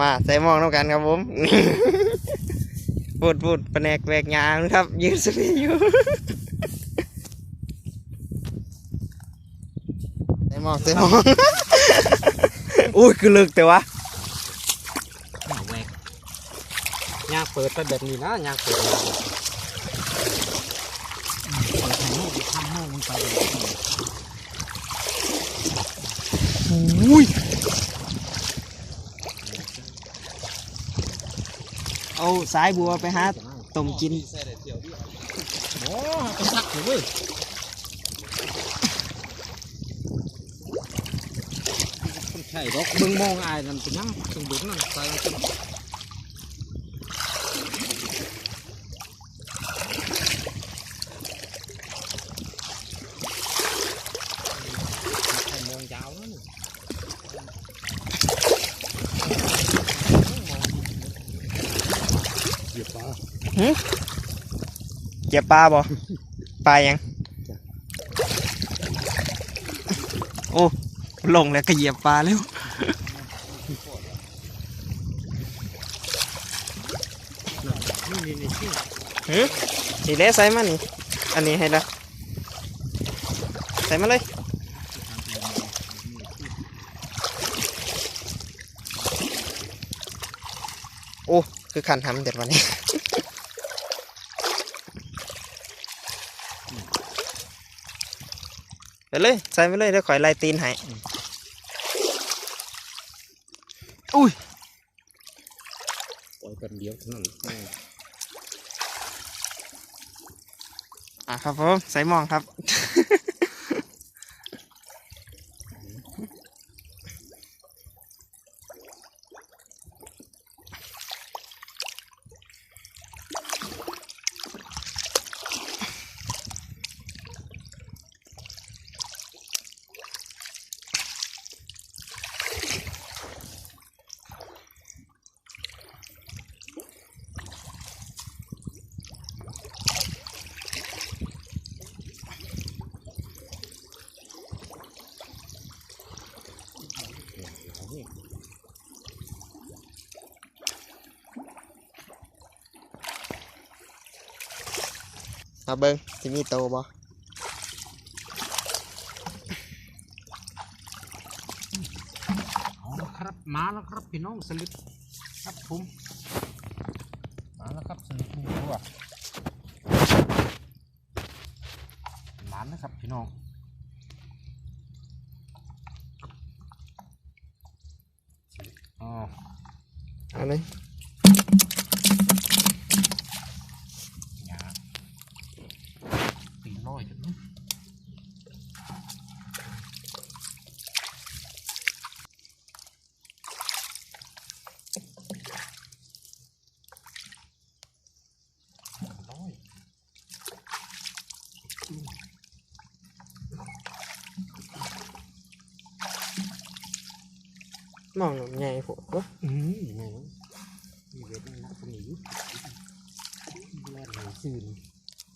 มาใส่หมองน้ำกันครับผมพูดพูดปะแนกแวกยางครับ ยืนสปีอยู่ใส่หมองใส่หมองอุ้ยคือลึกแต่ว่าแวกยางเปิดไปแบบนี้นะยางเปิดเปิดทางโน้นทางโน้นมันไปอุ้ย เอาสายบัวไปหาต้มกินโอ้ไปซักเถอะเว้ยใช่ดอกเบิ่งมองอายนั่นเป็นยังตรงเบิ่งนั่นใส่มองยาวนั่น เหยียบปลา เก็บปลาบ่ปลายัง โอ้ลงแล้วก็เหยียบปลาแล้วนี่นี่นี่นี่หือสีเละใส่มานี่ อันนี้ให้ละใส่มาเลยโอ้ คือขันทำเด็ดวันนี้ ไปเลยใส่ไปเลยเดี๋ยวข่อยไล่ตีนให้อุ้ยปล่อยกันเดียวเท่านั้นแม่อะครับผมใส่หมองครับ มาเบิ้งสิมีโตบ่เอาละครับมาแล้วครับพี่น้องสลิดครับผมมาแล้วครับสลิดหนึ่งตัวหมานนะครับพี่น้องอ๋อเอาเลย หยาตีนน้อยจังนะน้อย ห มองหนุ่มใหญ่โผล่วะอืมยังไงวะมีเวทนักตรงนี้อยู่แล่นหางซื่น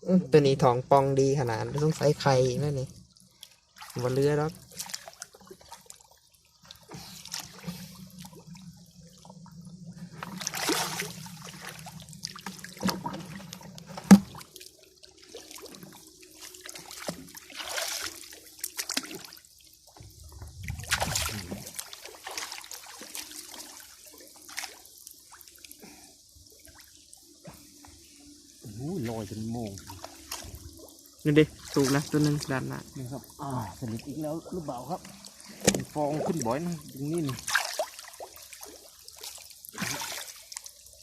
อื้อตัวนี้ท้องปองดีขนาดต้องใส่ไข่นั่นนี่บ่เรือหรอกโอ้ โหลอยเป็นโมงนี่ดิถูกนะตัวหนึงด้านหน้านี่ครับอ่าสนิทอีกแล้วหรือเปล่าครับมันฟองขึ้นบ่อยนะตรงนี้นี่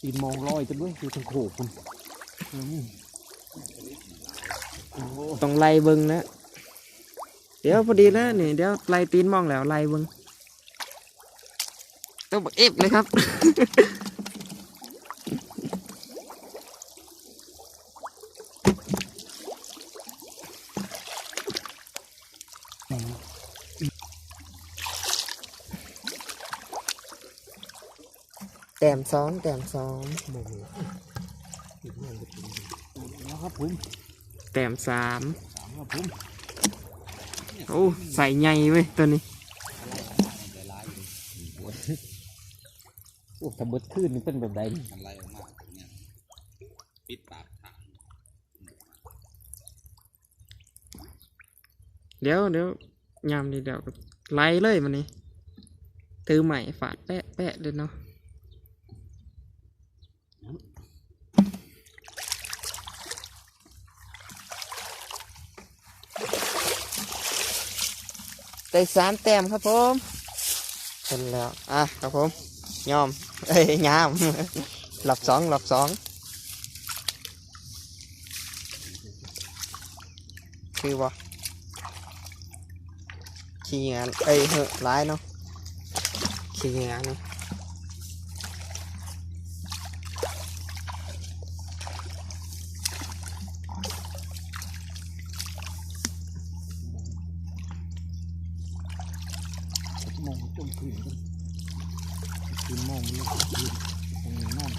ตีนมองลอยจนด้วยคือทางโขกคุณอืมโอ้โหต้องไล่เบิ้งนะ เดี๋ยวพอดีแล้วนี่เดี๋ยวไล่ตีนมองแล้วไล่เบิ้งต้องบอกเอฟเลยครับ แต้มซ้อนแต้มซ้อนโมโหอีกอย่างจะเป็นแล้วครับผมแต้มสามสามครับผมโอ้ใส่ใหญ่เว้ยตัวนี้โอ้ถ้าเบิดขึ้นนี่เป็นแบบใดนี่มันไล่ออกมาตรงเนี้ยปิดปากถังเดี๋ยวเดี๋ยวยามดีเดี๋ยวก็ไล่เลยมันนี่ตือใหม่ฝาดแปะแปะเลยเนาะ ได้สามแต้มครับผมเสร็จแล้ว อะครับผมยอม เอ้ยยามหลับสองหลับสองคือว่าขี้งานเอ้ยเหอะร้ายเนาะขี้งานเนาะ โมงจมคืนกันคืนโมงนี่คืนตรงนี้นอน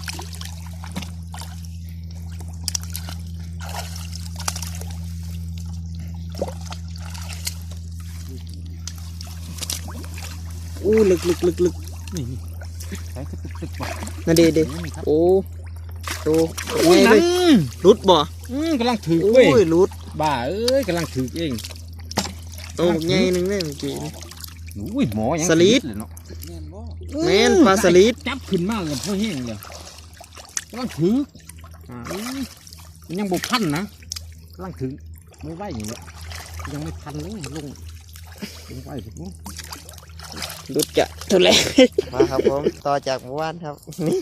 อู้ลึกลึกลึกลึกนี่นี่ใช้กระตึกตึกว่ะนั่นดีดีนี่ครับโอ้โตโอ้ยไงนั่เลนยรุดบ่อืมกำลังถือโอ้เว้ยยรุดบ้าเอ้ยกำลังถือเองโตใหญ่หนึ่งเลยเมื่อกี้ อุ้ยหมอยังสลิดเลยเนาะแม่นบ่แม่นปลาสลิดจับขึ้นมากกับพ่อแห้งเลยกำลังถืออ่ามันยังบกพันนะกำลังถือไม่ไหวอย่างเงี้ยยังไม่พันเลยลงลงไปสิปุ๊รุดจะทุเรศมาครับผม ต่อจากหมู่บ้านครับนี่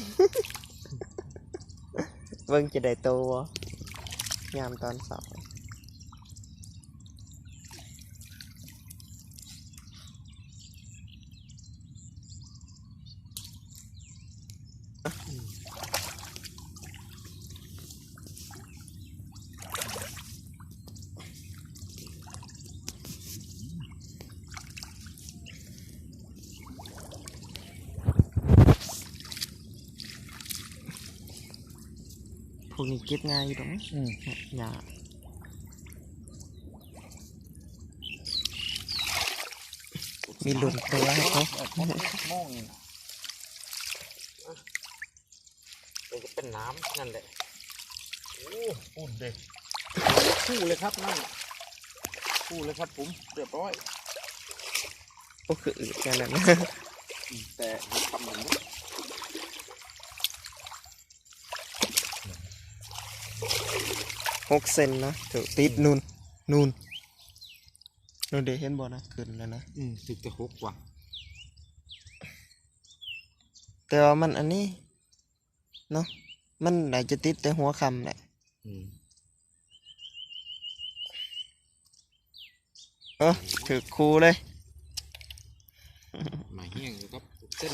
เบิ่งจะได้โตบ่ยามตอนเสาร์ วกนี้เก็บง่ายอยู่ตรงนี้อืมอย่ามีหลุนตัวให้เขามองนี่เดี๋ยวจะเป็นน้ำนั่นแหละโอ้ปุ่นเด็กคู่เลยครับนั่นคู่เลยครับผมเรียบร้อยโอ้คืออึดกันนะแต่ทำอย่างนี้ หกเซนนะถูกติดนูนนูนนูนเดี๋ยวเห็นบ่นะขึ้นแล้วนะอืมถึกจะหกว่ะแต่ว่ามันอันนี้ เนาะมันอาจจะติดแต่หัวคำแหละอืมเออถือคูเลยหมายแห้งอยู่ครับเส้น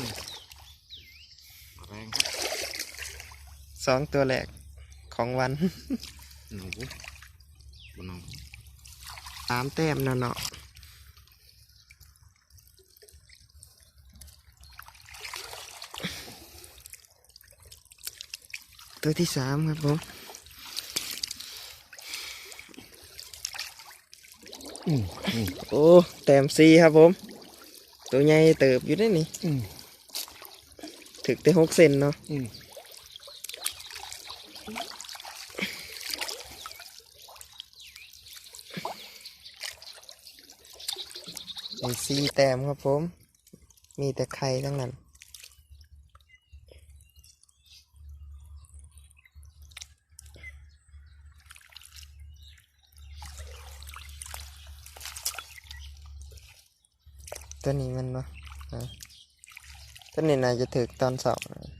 แรงครับสองตัวแรกของวัน หนูบนหนูสามแต้มเนาะเนาะตัวที่สามครับผมอืมอืมโอ้แต้มสี่ครับผม ตัวใหญ่เติบอยู่ได้นี่อืมถึกแต่หกเซนเนาะ ไอ้สี่แต้มครับผม มีแต่ไข่ทั้งนั้น ตัวนี้มันเนาะอะตัวนี้น่าจะถึกตอนสาร์นะ